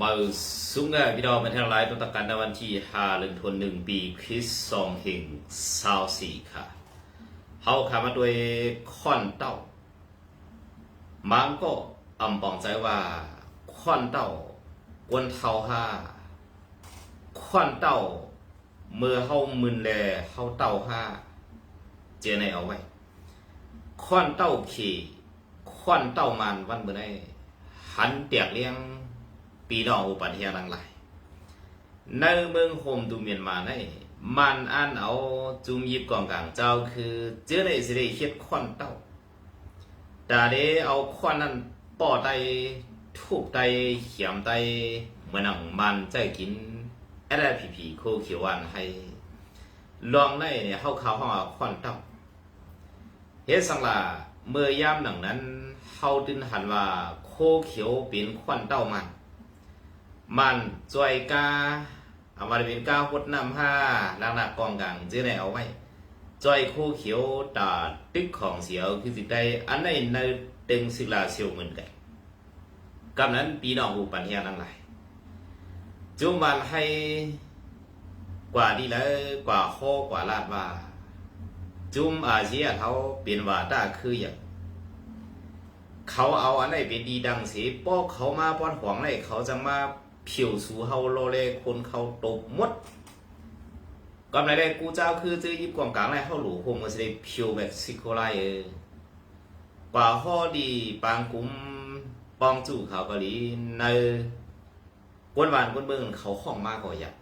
มาสุงกับพี่น้องเป็นทั้งหลายตั้งต่กันในวันที่ห้าเดือนธันวาคมปีคริสต์สองเฮงสาวสี่ค่ะเฮาขามาด้วยค่อนเต้ามังก็อำปองใจว่าค่อนเต้ากวนเท้าห้าค่อนเต้าเมื่อเฮามึนแลเฮาเต้าห้าเจในเอาไว้ค่อนเต้าขี่ค่อนเต้ามันวันเมื่อไดหันเตียกเลี้ยง ปีน้องอุปันเฮียนังหลในเมืองโฮมดูเมียนมาในมันอันเอาจุมยิบกองกลางเจ้าคือเจอได้สิได้เฮ็ดควันเต้าแต่เดเอาควันนั้นป่อไตทุบไตเขียมไตเหมือนหนังมันใจกินอะไรผีผีโคเขียววันให้ลองในเนี่ยเข้าเขาห้องควันเต้าเฮ็ดสังลาเมื่อยามหนังนั้นเฮาดึนหันว่าโคเขียวเป็นควันเต้ามัน มันจอยกาอามาเป็นกาหดน้ำห้าลักหนักกองกลางเจ๊ไหนเอาไว้จอยคู่เขียวตาตึกของเสียวคือสิได้อันในในตึงศิลาเซียวเหมือนกันกำนั้นปีน้องหูปัญญาทั้งหลจุมวันให้กว่าดีแล้วกว่าข้อกว่าลาดว่า จุมอาเซียเขาเป็นว่าตาคืออย่างเขาเอาอันไหนเป็นดีดังเสีป้อเขามาป้อนหวงไหนเขาจะมา ผิวสูเฮาโลเลคนเขาตกหมดกำไรได้กูเจ้าคือจื้อยิบกวางกลางไรเขาหลูคมันจะได้ผิวแบบซิโคไลเออป่าข้อดีปางกุ้มปองจู่เขากะลีในกวนหวานกวนเบิ่งเขาของมากกว่าอยาก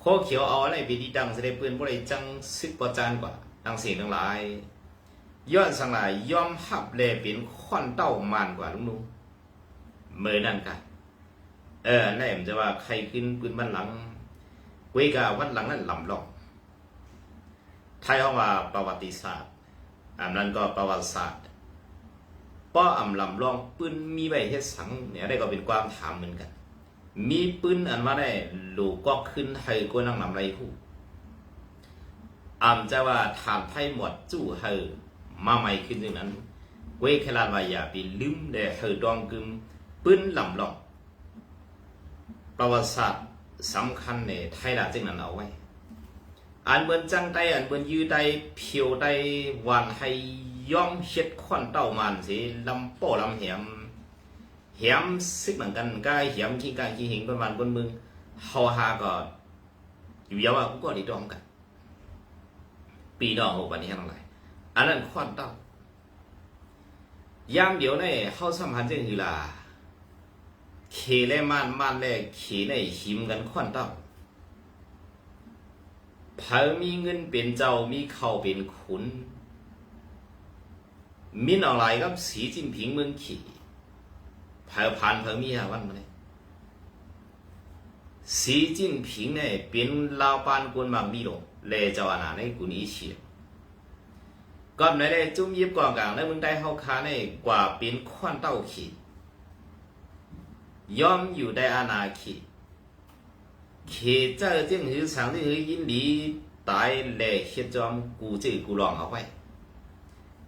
โคเขียวเอาอะไรเป็นดีดังจะได้เพื่อนบ่ได้จังซึกประจานกว่าดังเสียงทั้งหลายย้อนสังหลายยอมหับแลเป็นค่อนเต้ามานกว่าลุงลุงเมื่อนั่นกัน เออนั่นมันจะว่าใครขึ้นปืนบ้านหลังเวกาวันหลังนั่นลำลองไทยเขาว่าประวัติศาสตร์อันนั้นก็ประวัติศาสตร์ป้ออำลำลองปืนมีใบเฮ็ดสังเนี่ยได้ก็เป็นความถามเหมือนกัน มีปืนอันว่าได้หลูกก็ขึ้นไทยก็นั่งนำไรผู้อำจะว่าถามไทยหมดจู่เฮอมาใหม่ขึ้นอย่างนั้น เวคลาวายาปีลืมแต่เฮอดองกึมปืนลำลอง ประวัติศาสตร์สำคัญในไทยดาจึงนั้นเอาไว้อันเบินจังไตอันเบินยือไตเพียวไตวันให้ย่อมเฮ็ดควันเต้ามันสิลำโป้ลำเหมเหมซึกเหมือนกันกายเหมขี้กายขี้หิงประมาณบนมึงเฮาหาก็อยู่ยาวว่ากูก็ได้ดองกัน ปีดองหกวันนี้ทั้งหลายอันนั้นควันเต้ายามเดียวในเขาสัมพันธ์จังคือล่ะ ขและม่านม่านและเขในหิมกันควันต้าเผามีเงินเป็นเจ้ามีเข้าเป็นขุนมินออนไลน์กับสีจิ้นผิงเมืองขี่เผาผ่านเผามีหาวันมาเลยสีจิ้นผิงเนี่ยเป็นลาวปานกวนบางมีหลงเลเจ้าอาณาในกุนี้เฉียก่อนในได้จุ่มยิบก่องกลางในเมืองใดเฮาคาในกว่าเป็นควันเต้าขี ย่อมอยู่ในอาณาเขตเขตเจ้าจึงหือสังที่หือยินดีตายแหล่เฮ็ดจอมกูจื้อกูลองเอาไว้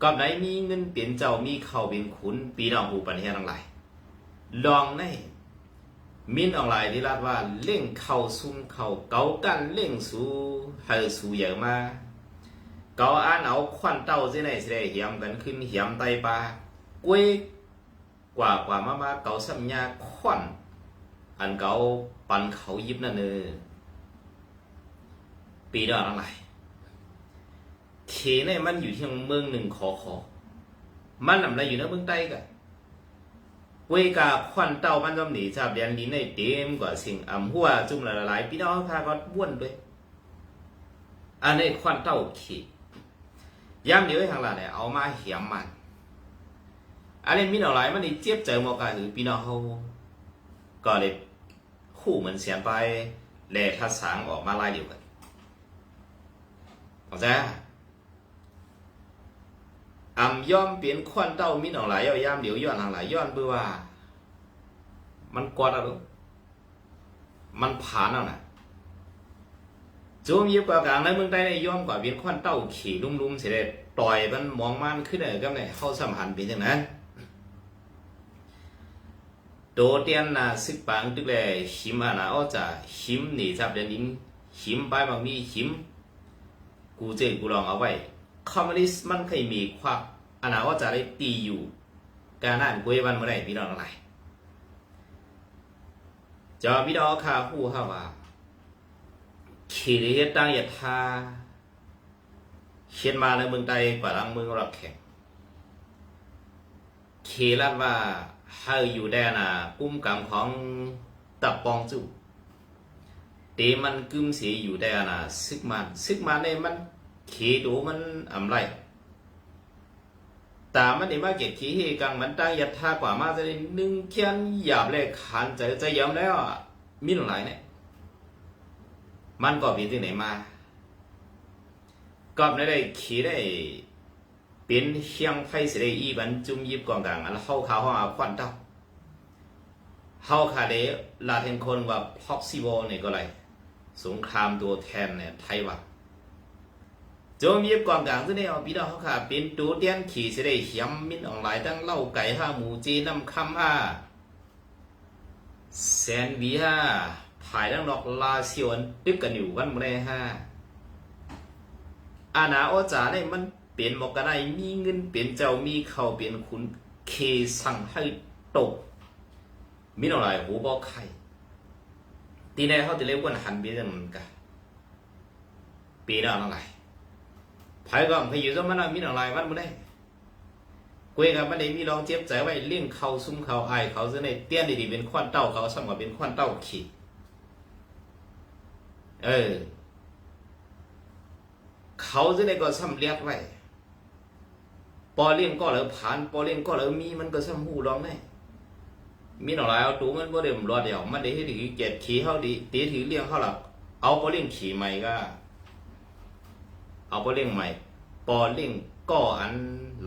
ก่อนไหนมีเงินเปลี่ยนเจ้ามีเข้าเป็นขุนปีน้องผู้ปัญญาทั้งหลายลองในมินออนไลน์ที่รัดว่าเล่งเข้าซุ่มเข้าเกากันเล่งสู่เฮาสู่เยอะมาเกาอ่านเอาควันเต้าสิไหนสิได้เหียมกันขึ้นเหียมไตปลากล้วย ว่ากว่ามามาเกาสัญญาควันอันเกาปันเขายิบนั่นเออปีดอกอะไรเขเนี่ยมันอยู่ที่เมืองหนึ่งขอขอ มันนำอะไรอยู่ในเมืองใต้กันเวกาควันเต้ามันจำหนีชาบเดียนดินในเต็มกว่าสิ่งอ่ำหัวจุ่มละลายพี่น้องพาก็บ้วนด้วย อันนี้ควันเต้าขียามเดียวให้ทางหลานเนี่ยเอามาเหียมมัน อันนี้มีหน่อหลายมันนี่เจี๊ยบเจอหมอกาหรือพี่น้องเขาก็เลยคู่เหมือนเสียนไปแลทัดสางออกมาลายเดียวกันเข้าใจอำย่อมเปลี่ยนควันเต้ามีหน่อหลายเอายามเดียวย้อนทางหลายย้อนเบื่อว่า มันกอดอะไรมันผ่านแล้วนะโจมยิบกว่ากลางในเมืองใต้ในย่อมกว่าเวียนควันเต้าขี่ลุ่มๆเสด็จต่อยมันมองมันขึ้นเลยก็เนี่ยเข้าสัมพันธ์เป็นอย่างนั้น đồ tiền là sức bằng tức là hiếm à là ở chả hiếm nỉ chạp đến nín hiếm bài bằng mi hiếm กูเจกูลองเอาไว้คอมมิวนิสต์มันเคยมีความอันนั้นว่าจะได้ตีอยู่ การอ่านกวยวันเมื่อไหร่พี่น้องอะไรจอพี่น้องข้าผู้ข้าว่าขีดเฮ็ดตั้งยาทาเขียนมาในเมืองไทยปะลังเมืองรับแข่งขีรัดว่าให้อยู่ได้น่ะกุ้มกำของตับปองจู่ตีมันกึมเสียอยู่ได้นะซึกมันซึกมันเนี่ยมันขีดูมันอำไรแต่มันนี่มาเก็บขีให้กังมันตั้งยัดท่ากว่ามาจะได้หนึ่งเขียนหยาบเลยขันใจใจยอมแล้วมีหลายเนี่ยมันก็มีที่ไหนมาก็ไม่ได้ขีได้ เป็นเชียงไฟสิได้อีบันจุ่มยิบกองกลางอันเข้าขาห้องอาควันเต้าเฮาคาเดลาเทนคนว่าพ็อกซิโบเนี่ยก็ไรสงครามตัวแทนเนี่ยไทยว่าโจมยิบกองกลางซึ่งเนี่ยพี่น้องเขาค่ะเป็นตัวเตียนขี่สิได้เหียมมินออนไลน์ตั้งเล่าไก่ห้าหมูจีน้ำคำห้าแสนวีห้าผายตั้งดอกลาเซียนตึกกันอยู่วันเมื่อไรห้าอาณาโอจ่าเนี่ยมัน เปลี่ยนบอกกันได้มีเงินเปลี่ยนเจ้ามีเขาเปลี่ยนคุณเคสั่งให้ตกมินออนไลน์หูบอกใครทีนี้เขาจะเรียกว่าหันเปีนั่นกันปีนั้นอะไรภายก่อนพายุจะมันมีอะไรวันมื่ได้กุยกับมันได้มีลองเจ็บใจไว้เลี้ยงเขาซุ่มเขาอายเขาจะในเตี้ยนดีๆเป็นควันเต้าเขาซ้ำกับเป็นควันเต้าขีดเออ เขาจะในก็ซ้ำเลียกไว้ ปอเลี้ยงก็เลยผ่านปอเลี้ยงก็เลยมีมันก็ซ้ำหูร้องได้มีหน่อยเอาตูมันบ่ได้มรอเดียวมันได้เฮ็ดถือเจ็ดขี่เฮาดีตีถือเลี้ยงเฮาหลักเอาบ่เลี้ยงขี่ใหม่ก็ เอาบ่เลี้ยงใหม่ปอเลี้ยงก็อัน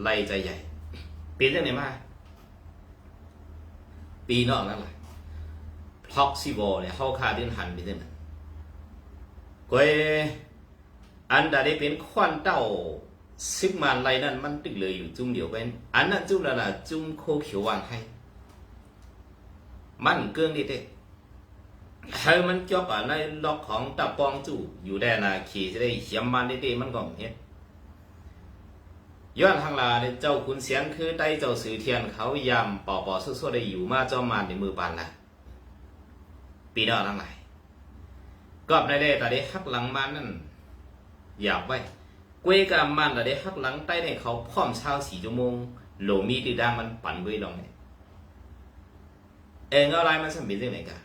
ไรใจใหญ่เปีจังไหนมาปีนอกนั่นแหละพล็อกซิโบเนี่ยเฮาคาดินหันไปจังนั้นก้อยอันใดเป็นควันเต้า ซึกมันไรนั่นมันตึกเลยอยู่จุ่มเดียวเป็นอันนั้นจุ่มแล้วน่ะจุ่มโคเขียววางให้มันเกืองนี่เด้ให้มันจบอะในล็อกของตะปองจู่อยู่ได้นาขี่จะได้เขียมมันด้เด้มันก่อนเฮ็ดย้อนทางลาเนี่ยเจ้าคุณเสียงคือได้เจ้าสื่อเทียนเขายำปอปอสู้ๆได้อยู่มาเจ้ามันในมือปานละปีนอกทั้งหลายกอบในเด้แต่ได้หักหลังมันนั่นหยาบไว้ กวยกับมันแต่ได้หักหลังใต้ในเขาพร้อมเช้าสี่ชั่วโมงโหลมีตีดังมันปั่นไว้ลองเนี่ยเองอะไรมันสมบินยังไงกัน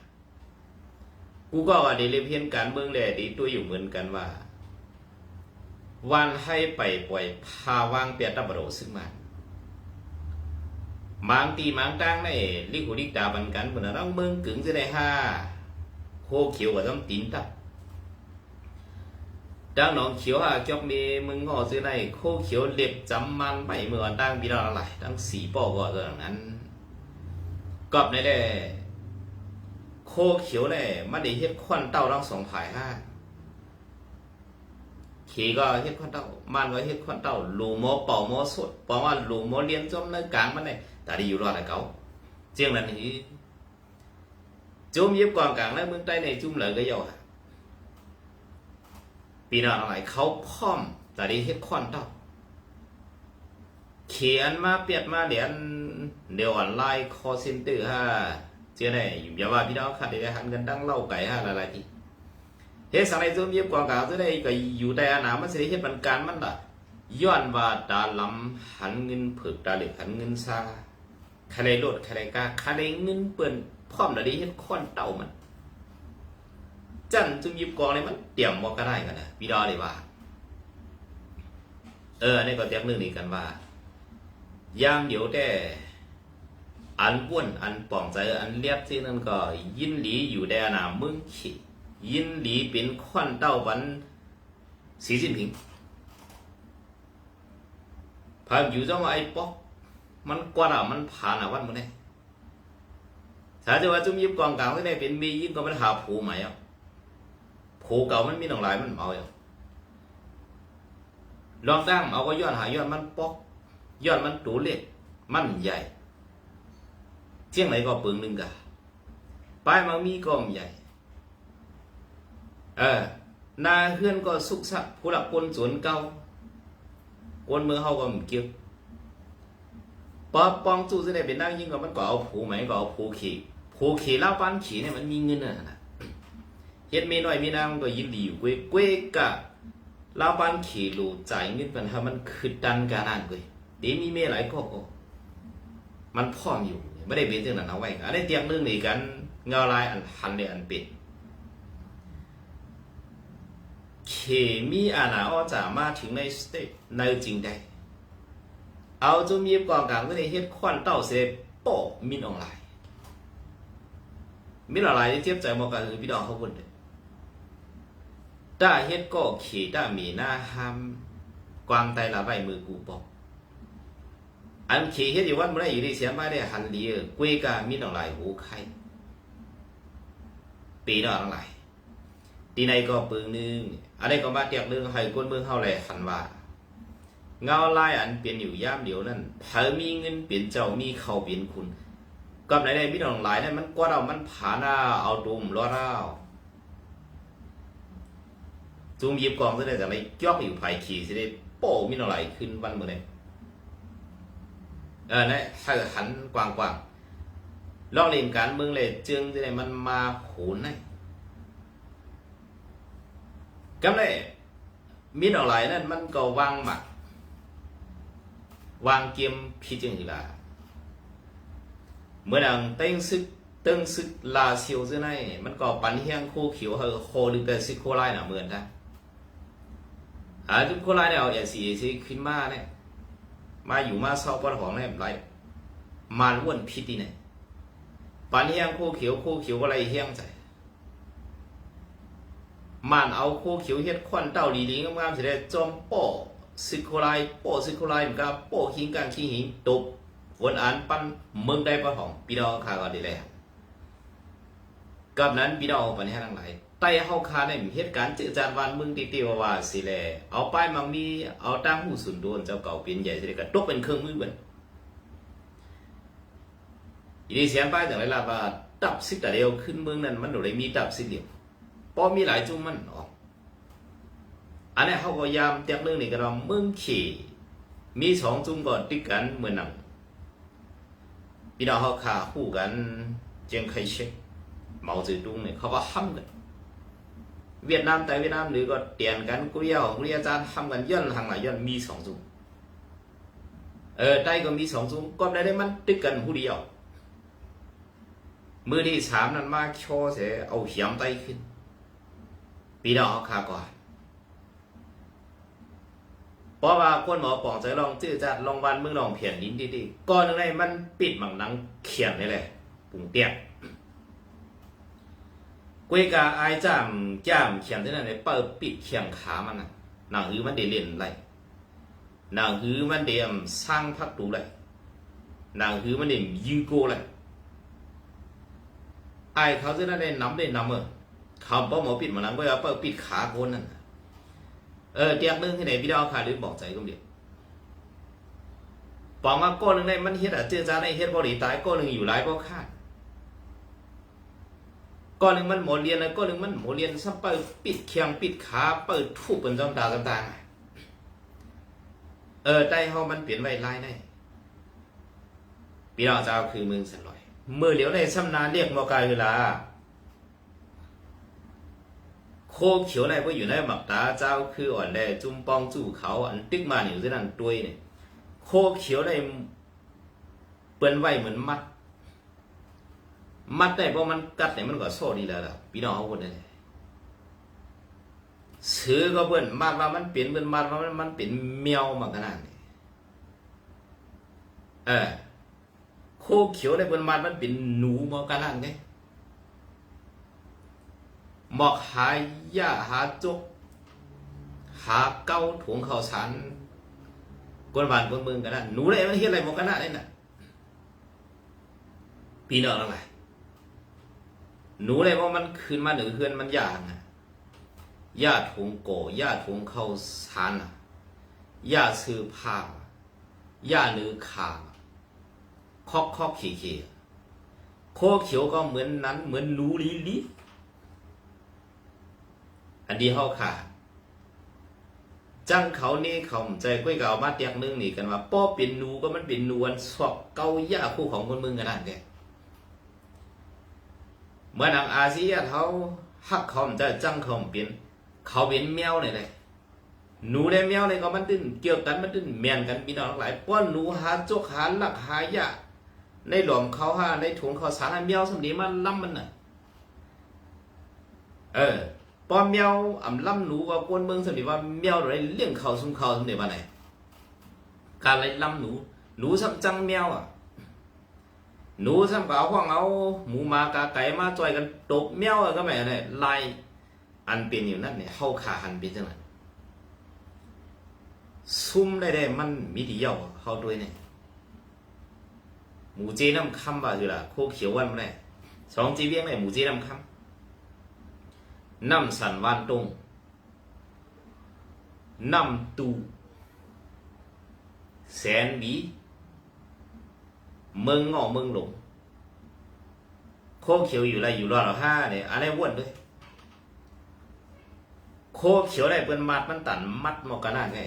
กูก็ว่าดีเลยเพียนการเมืองแหละดีตัวอยู่เหมือนกันว่า วันให้ไปปล่อยพาวางเปียตะบโรซึ่งมันบางตีบางตั้งในลิขุลิกดาบันกันเหมือนเราเมืองกึ่งจะได้ห้าโคเขียวกับต้องตินตับ ดังน้องเขียวฮะจอกมีมึงงอซื้อในโคเขียวเล็บจำมันไปเมื่อวันตั้งปีละอะไรตั้งสีปอกก็ตอนนั้นกอบในแด่โคเขียวแน่มันได้เฮ็ดควันเต้าทั้งสองผายห้าขี่ก็เฮ็ดควันเต้ามันก็เฮ็ดควันเต้าหลูโมเป่าโมสดเพราะว่าหลูโมเลี้ยงจอมในกลางมันเนี่ยแต่ได้อยู่รอดแต่เก่าเจียงนั้นนี่จุ่มยิบกองกลางในเมืองใต้ในจุ่มเลยก็ยาว ปีนั้นอะไรเขาพร้อมแต่ด้เฮ็ดควันเต้าเขียนมาเปียดมาเดี๋ยวเดี๋ยวออนไลน์คอเซ็นเตอร์ฮะเจ้าไหนอย่าว่าพี่น้องค่ะเดี๋ยวหันกันดังเล่าไก่ฮะอะไรที่เฮ็ดสังใน zoom เย็บกว่ากาเจ้าไหนก็อยู่แต่อานามันสิได้เฮ็ดมันการมันล่ะย้อนว่าตาลำหันเงินผึกตาเหล็กหันเงินซาใครโลดใครกาใครเงินเปิ้นพร้อมแล้วด้เฮ็ดค้อนเต่ามัน จันจุ่มยิบกองเลยมันเตรียมบ่ก็ได้กันนะพี่ดอเลยว่า เอออันนี้ก็เตรียมเรื่องนี้กันว่ายางเดียวแต่อันป้วนอันป่องใจอันเลียบที่นั่นก็ ยินหลีอยู่แดนามึงขียินหลีเป็นควันเต้าวันสีจิ้นผิงพาอยู่จังว่าไอ้ป๊อกมันกว่ามันผ่านอะวันมันได้ถ้าจะว่าจุ่มยิบกองกลางที่ได้เป็นมียิ่งก็มันหาผูใหม่อะ ผูเก่ามันมีหนังหลายมันเมาอะลองตั้งเอาก็ย้อนหาย้อนมันปอกยอดมันตูเล็กมันใหญ่เจียงไหนก็ปึงหนึ่งกะป้ายมังมีก็ใหญ่ เออนาเฮือนก็สุกสักผู้หลักคนสวนเก่ากวนเมืองเฮาก็มเกี่ยวปอปองจู่จะได้เป็นนั่งยิ่งก็มันก็เอาผูไหมก็เอาผูขี่ผูขี่เล่าปานขี่เนี่ยมันมีเงินน่ะนะ เฮ็ดเมน้อยมีนางก็ยินดีอยู่กวยกวยกะล่าปานเขี่รูจ่ายเงินปันหามันคือดันการอ่านกวยเดี๋ยวมีเมหลายก็ก็มันพร้อมอยู่ไม่ได้เป็นจังนั้นเอาไว้อันนี้เตียงเรื่องนี้กันเงาลายอันหันเลยอันเป็นเคมีอาณาอ้อจามาถึงในสเตทในจริงได้เอาจุมีกองกลางก็ได้เฮ็ดควันเต้าเสพโปมินออนไลน์มินออนไลน์ที่เทียบใจมอกันคือพี่น้องเขาคนเดีย ต้าเฮ็ดก็เขต้ามีหน้าห้ามกวางไตละใบมือกูบอกอันเขเฮ็ดอยู่วันเมื่อไรอยู่ในเสียไม่ได้หันเลียกวยกามีหนองไหลหูไข่ปีหนองไหลตีในก็ปึงนึงอะไรก็มาเตียกนึงให้ก้นเมืองเฮาแหลหันว่าเงาลายอันเปลี่ยนอยู่ย่ามเดียวนั่นเธอมีเงินเปลี่ยนเจ้ามีเขาเปลี่ยนคุณกับไหนได้มีหนองหลายนั่นมันกว่าเรามันผาหน้าเอาดุมล้อเล่า จูมยิบกองซะได้แต่ไรจอกอยู่ภายขี่สิได้โป้มีน้องหลขึ้นวันมือนี้เออเนี่ยให้หันกว้างๆลองเล่นการเมืองเลยจึงสิได้มันมาโหนให้ cái này miết ở lại nên มันก็วางหมักวางเกมพิจารณาเมื่อนังเต้งซึกเต้งซึกลาเซียวซะไหนมันก็ปันเฮียงคู่เขียวเฮอโคดึงแต่ซิโคไลน่ะเหมือนนะ อ่าทุกโคไล่เนี่ยเอาเอซีเอซีขึ้นมาเนี่ยมาอยู่มาเศร้าปนของเนี่ยไรมาล้วนพิษที่เนี่ยปันเฮียงคู่เขียวคู่เขียวก็ไรเฮียงใจมันเอาโคเขียวเฮ็ดควันเต้าหลีหลีงามๆสิได้จอมโป้ซิโคไลโป้ซิโคไลมันก็โป้หิงกังขี้หิงตบฝนอ่านปั้นเมืองได้ปะของพี่น้องข้าก็ได้แล้วกับนั้นพี่น้องปัญหาทั้งหลาย ใต้เฮาคาในเหตุการณ์จือจานวันมืองติติว่าว่าสิแลเอาป้ายมังมีเอาตั้งหูสุนโดนเจ้าเก่าเป็นใหญ่สิได้ก็ตกเป็นเครื่องมือเบิ่นอีนี่เสียงป้ายจังไรล่ะว่าตับสิตะเดียวขึ้นเมืองนั้นมันบ่ได้มีตับสิเดียวพอมีหลายจุ่มมันออกอันนี้เขาก็ยามเตียกเรื่องนี้ก็เราเมืองขี่มีสองจุ่มก่อนติดกันเหมือนหนังพี่น้องเขาขาคู่กันเจียงไคเชกเหมาจือตุงเนี่ยเขาก็ห้ำกัน เวียดนามแต่เวียดนามหรือก็เตียนกันกุเรียของกุเรียจานห้ำกันย่นทางไหนย่นมีสองจุ่มเออใต้ก็มีสองจุ่มก็ได้ได้มันติดกันผู้เดียว มือที่สามนั้นมาโชว์เสียเอาเหียมไตขึ้นพี่น้องขาก่อนเพราะว่าคนหมอปองใจลองจื้อจัดลองวันมึงลองเพียนลิ้นดีๆก่อนหนึ่งในมันปิดหมังหนังเขียนนี่แหละปุ่งเตีย กกวยกาอายจ้ามจ้ามเขียนที่นั่นเลยเปิดปิดเขียงขามันน่ะหนังหือมันเดเล่นไรหนังหือมันเดียมสร้างพักดูไรหนังหือมันเดียมยื้อโกไรไอายเขาที่นั่นได้นำได้นำเออเขาป้อหมอปิดมานั้นก็เอาเปิดปิดขาคนนั่นน่ะเออเตียงนึงที่ไหนพี่ดาวขาหรือบอกใจก็เดียวปองมาก้อนหนึ่งได้มันเฮ็ดอะเจอจ้าในเฮ็ดบริตายก้อนหนึ่งอยู่หลายก็คาด ก้อนหนึ่งมันหมอเรียนแล้วก้อนหนึ่งมันหมอเรียนซ้ำเปิดปิดเคียงปิดขาเปิดทุบเป็นจอมตาต่างๆเออได้เฮามันเปลี่ยนไว้ลายได้พี่ดาจะเอาคือมึงสันลอยมือเหลียวในซ้ำนานเรียกมอกายเวลาโคเขียวในว่าอยู่ในหมักตาเจ้าคืออ่อนแดจุ่มปองจู่เขาอันตึกมาอยู่ที่นั่นด้วยเนี่ยโคเขียวในเปิ้นไว้เหมือนมัด มัดได้เพราะมันกัดเนี่ยมันก็โซ่ดีแล้วล่ะพี่น้องเขาคนนี้ซื้อก็เปิ้นมัดว่ามันเปลี่ยนเปิ้นมัดว่ามันมันเป็นเมียวมาขนาดนี้เออโคเขียวในเปิ้นมัดมันเป็นหนูมาขนาดนี้หมอกหาหญ้าหาจกหาเก้าถุงข้าวสารกวนบ้านกวนเมืองกันนะหนูเลยมันเฮ็ดอะไรมอกกันนะนี่น่ะพี่น้องอะไร หนูเลยว่ามันคืนมาหนึ่งเฮือนมันยากนะหญ้าถุงโกหญ้าถุงข้าสารน่ะหญ้าซื้อผ้าหญ้าเนื้อขาคอกคอกขี่ขี่โคเขียวก็เหมือนนั้น เหมือนหนูลีลีอันนี้เฮาค่ะ จังเขานี่เขาใจก้อยเก่ามาเตียกนึงนี่กันว่าป้อเป็นหนูก็มันเป็นนวลสอบเกาย่าคู่ของคนมึงกันนั่นเด้ เมื่อนังอาเซียเขาฮักเขาจะจังเขาเป็นเขาเป็นแมวเลยเลยหนูได้แมวเลยก็มันตึ้นเกี่ยวกันมันตึ้นแมนกันพี่น้องหลายป้อนหนูหาจกหาหลักหายาในหลอมเขาหาในถุงเขาสารแมวสมดีมันล้ำมันน่ะเออป้อมแมวอ่ำล่ำหนูว่ากวนเมืองสมดีว่าแมวอะไรเลี้ยงเขาซุ่มเขาสมดีว่าไหนการอะไรล่ำหนูหนูซ้ำจังแมวอะ หนูซ้ำกับเอาห้องเอาหมูมากาไก่มาจอยกันตบแมวอะก็แม่เนี่ยลายอันเป็นอยู่นั่นเนี่ยเฮาขาหันเป็นจังไงซุ่มได้ได้มันมีดีเยาเฮาด้วยเนี่ยหมูเจน้ำคำว่าคือล่ะโคเขียววันมาเนี่ยสองจีเวียงเนี่ยหมูเจน้ำคำน้ำสันวานตรงน้ำตูแสนบี มืองงอมืองหลงโคเขียวอยู่ไรอยู่รอดเราห้าเนี่ยอะไรอ้วนด้วยโคเขียวได้เปิ้นมัดมันตันมัดมอกกันน่าไง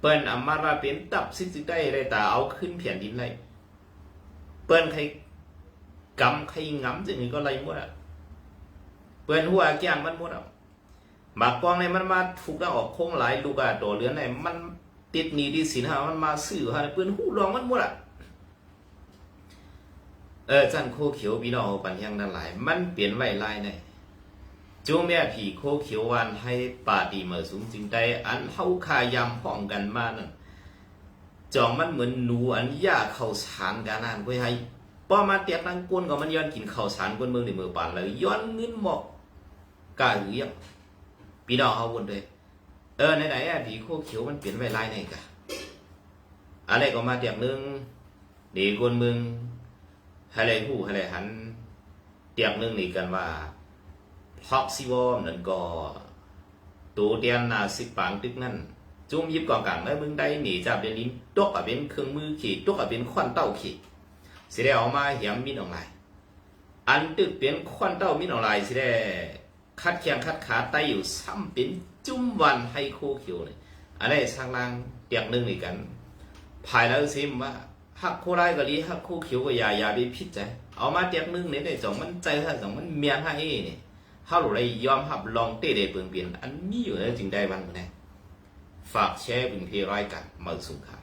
เปิ้นอามาว่าเป็นตับสิ่งได้ได้แต่เอาขึ้นเพียนดินไรเปิ้นใครกำใครงำจึงนี้ก็ไรหมดอะเปื่อนหัวแก้มมันหมดอะหมากกวางในมันมาถูกแล้วออกโค้งหลายลูกอะตัวเรือนในมัน ติดหนี้ที่สินหามันมาซื้อฮะเปืนหูรองมันหมดอะเออจันโคเขียวพี่น้องปัญญังนั่นหลาย มันเปลี่ยนไว้ลายในจงแม่ผีโคเขียววันให้ป่าดีเมื่อสูงจริงได้อันเฮาคายำห้องกันมานั่นจองมันเหมือนหนูอันยาเข้าสารกันนั่นไว้ให้พอมาเตียกนังกวนก็มันย้อนกินข้าสารกวนเมืองในเมือปานเลยย้อนเงินหมอกกาหือยังพี่น้องเอาวนเลย เออไหนๆอะผีโคเขียวมันเปลี่ยนไว้ลายไหนกะอะไรก็มาเตียกนึงดีกวนมืองอะไรหู้อะไรหันเตียกนึงนี่กันว่าพอกซิวอมนั่นก็ตัวเตียนนาสิปางตึกนั่นจุ่มยิบกองกลางแล้วมึงได้หนีจากเป็นลิ้นตกอะเป็นเครื่องมือขี่ตกอะเป็นควันเต้าขี่สิได้ออกมาเหียมมินออนไลน์อันตึกเป็นควันเต้ามินออนไลน์สิได้ คัดเคียงคัดขาไตอยู่ซ้ำเป็นจุ่มวันให้คเขียวเลยอันนี้สร้างล่างเตียกหนึงนี่กันภายแล้วซิมว่าหักโคไรก็ดีหักคเขียวก็อย่าอย่าไปพิดใจเอามาเตียกหนึงเนี่ยได้สองมันใจถ้าสองมันเมียนให้เนี่ยเฮาหลุไรยอมหับลองเตะเดเปิงเปลี่ยนอันนี้อยู่แล้วจึงได้วันนี้ฝากแชร์เป็นเพรายกันมาสุขค่ะ